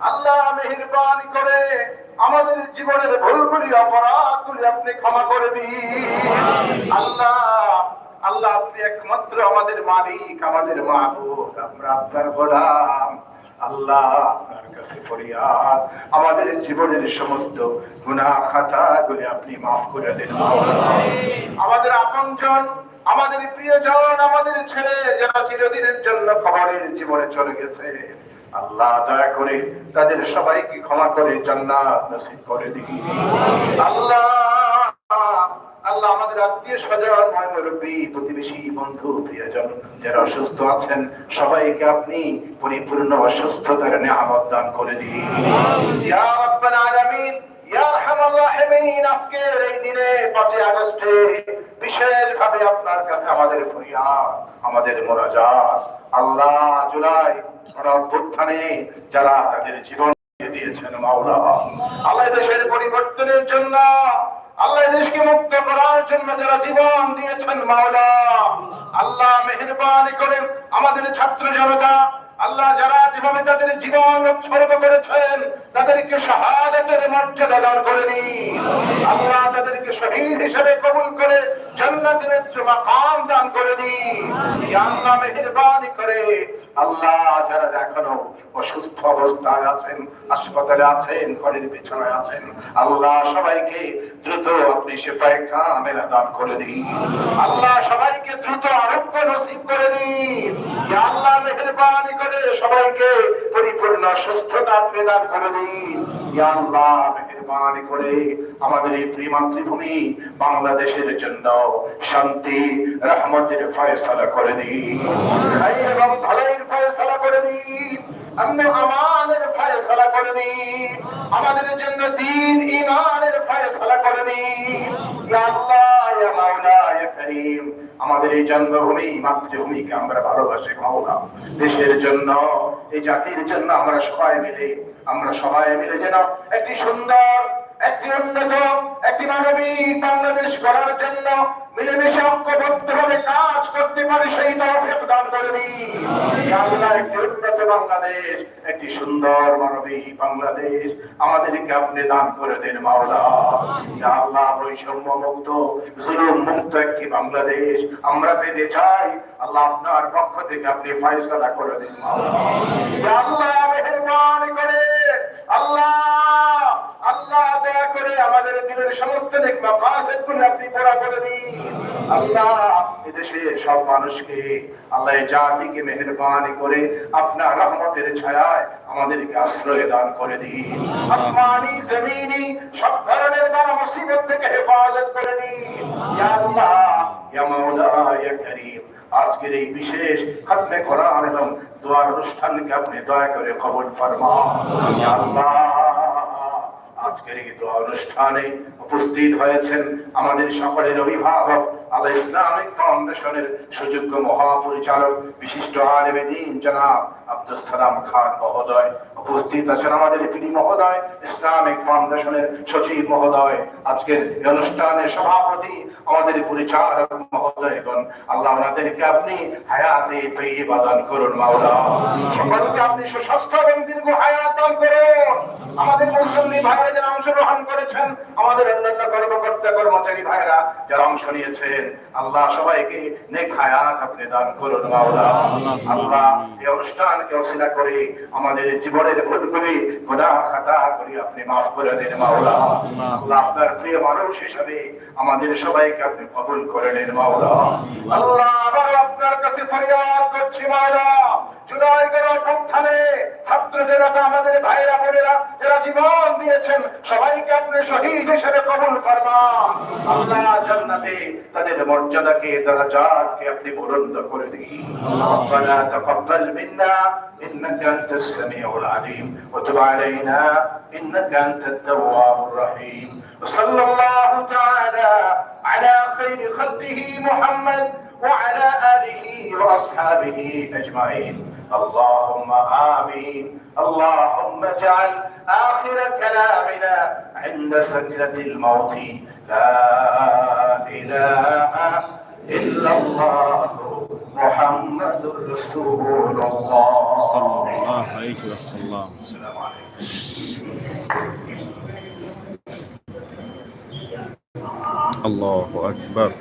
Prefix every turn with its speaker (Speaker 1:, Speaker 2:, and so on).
Speaker 1: আল্লাহ মেহেরবানি করে আমাদের জীবনের ভুলগুলি, অপরাধগুলি আপনি ক্ষমা করে দিন। আল্লাহ আল্লাহ আপনি একমাত্র আমাদের মালিক, আমাদের মাহবুব আমরা আপনার গোলাম। আল্লাহ আপনার কাছে ফরিয়াদ। আমাদের জীবনের সমস্ত গুনাহ, খাতাগুলি আপনি মাফ করে দিন। আমাদের আপনজন, আমাদের প্রিয়জন, আমাদের ছেলে যারা চিরদিনের জন্য খবরের জীবনে চলে গেছে। আল্লাহ দয়া করে তাদের সবাইকে ক্ষমা করে জান্নাত নসিব করে দিন। আল্লাহ আল্লাহ আমাদের আত্মীয় স্বজন মুরব্বী প্রতিবেশী বন্ধু প্রিয়জন যারা অসুস্থ আছেন সবাইকে আপনি পরিপূর্ণ অসুস্থতার নিয়ামত দান করে দিন। ইয়া আজকের এই দিনে 5 আগস্টে বিশেষভাবে আপনার কাছে আমাদের আমাদের আল্লাহ জুলাই অভ্যুত্থানে যারা তাদের জীবন পরিবর্তনের জন্য, আল্লাহ দেশকে মুক্ত করার জন্য যারা জীবন দিয়েছেন মাওলা, আল্লাহ মেহেরবানি আমাদের ছাত্র জনতা আল্লাহ যারা যেভাবে তাদের জীবন উৎসর্গ করেছেন, তাদেরকে শাহাদাতের মর্যাদা দান করেনি আল্লাহ তাদেরকে শহীদ হিসেবে কবুল করে জান্নাতের উচ্চ মাকাম দান করে আল্লাহ মেহেরবানি করে আল্লাহ যারা এখনও অসুস্থ অবস্থায় আছেন, হাসপাতালে আছেন, ঘরের বিছানায় আছেন, আল্লাহ সবাইকে দ্রুত আপনি শেফায় কামেলা দান করে দিন। আল্লাহ সবাইকে দ্রুত আরোগ্য নসিব করে দিন। আল্লাহ মেহেরবানি করে সবাইকে পরিপূর্ণ সুস্থতা আপনি দান করে দিন। আল্লাহ মেহেরবানি করে আমাদের এই মাতৃভূমি বাংলাদেশের জন্য শান্তি, রহমতের ফয়সালা করে দিন খাইর এবং ভালোর ফয়সালা করে দিন ফয়সালা করে দিন। আমাদের জন্য দিন ইমানের করে দিন। আমাদের এই জন্মভূমি মাতৃভূমিকে আমরা ভালোবাসি দেশের জন্য, এই জাতির জন্য আমরা সবাই মিলে, আমরা সবাই মিলে যেন একটি সুন্দর, একটি উন্নত, একটি মানবিক বাংলাদেশ গড়ার জন্য মিলেমিশে ঐক্যবদ্ধভাবে কাজ করতে পারে, সেই তৌফিক দান করে দিন। একটি উন্নত বাংলাদেশ, একটি সুন্দর মানবিক বাংলাদেশ। আমাদেরকে আপনি দান করে দেন, মাওলা। বৈষম্য মুক্ত জুলুম মুক্ত একটি বাংলাদেশ আমরা পেতে চাই। আল্লাহ আপনার পক্ষ থেকে আপনি ফয়সলা করে দিন, মাওলা। আল্লাহ, মেহরবান করে আল্লাহ আল্লাহ দয়া করে আমাদের দিনের সমস্ত আপনি পুরা করে দিন। আল্লাহ এদেশে সব মানুষকে আল্লাহ জাতিকে মেহেরবানি করে আপনার রহমতের ছায়ায় আমাদেরকে আশ্রয় দান করে দিন। আসমানি, জমিনি, সব ধরনের বালা মুসিবত থেকে হেফাজত করে দিন। আল্লাহ আজকের এই বিশেষ খতমে কোরআন এবং দোয়ার অনুষ্ঠানকে আপনি দয়া করে কবুল ফরমান। ইয়া আল্লাহ আজকের এই দোয়া অনুষ্ঠানে উপস্থিত হয়েছেন আমাদের সকলের অভিভাবক আল্লাহ ইসলামিক ফাউন্ডেশনের সুযোগ্য মহাপরিচালক বিশিষ্ট আলেমে দিন জনাব আব্দুল সালাম খান মহোদয়। উপস্থিত আছেন আমাদের পিডি মহোদয়, ইসলামিক ফাউন্ডেশনের সচিব মহোদয়। আজকের অনুষ্ঠানের সভাপতি আমাদের পরিচালক মহোদয়গণ। আল্লাহ ওনাদেরকে আপনি হায়াতে পেয়ে বাদান করুন মাওলা সকলকে আপনি সুস্বাস্থ্য এবং দীর্ঘ হায়াত আমাদের ভাইরা যারা অংশগ্রহণ করেছেন। আমাদের অন্যান্য কর্মকর্তা কর্মচারী ভাইরা যারা অংশ নিয়েছেন আল্লাহ সবাইকে নেক হায়াত আপনি দান করুন মাওলা। আল্লাহ। এই অনুষ্ঠানকে অসিলা করে আমাদের জীবনের ভুলগুলি গোদা খাতা করি আপনি মাফ করে দিন মাওলা। আল্লাহ। আপনার প্রিয় মানুষ হিসাবে আমাদের সবাইকে আপনি কবুল করে নিন মাওলা। আল্লাহ আবার আপনার কাছে ফরিয়াদ করছি মাওলা। জুলাই গণঅভ্যুত্থানে ছাত্র জনতা আমাদের ভাইরা বোনেরা যারা জীবন দিয়েছেন সবাইকে আপনি শহীদ হিসেবে কবুল ফরমান আল্লাহ জান্নাতে তাদের মর্যাদাকে দরজাতকে আপনি বুলন্দ করে দিন ربنا تقبل منا انك انت السميع العليم وتب علينا انك انت التواب الرحيم وصلى الله تعالى على خير خلقه محمد وعلى اله واصحابه اجمعين اللهم آمين اللهم اجعل آخر كلامنا عند سكرة الموت. لا إله إلا الله محمد رسول
Speaker 2: الله. صلى الله
Speaker 1: عليه وسلم.
Speaker 2: السلام عليكم. الله أكبر.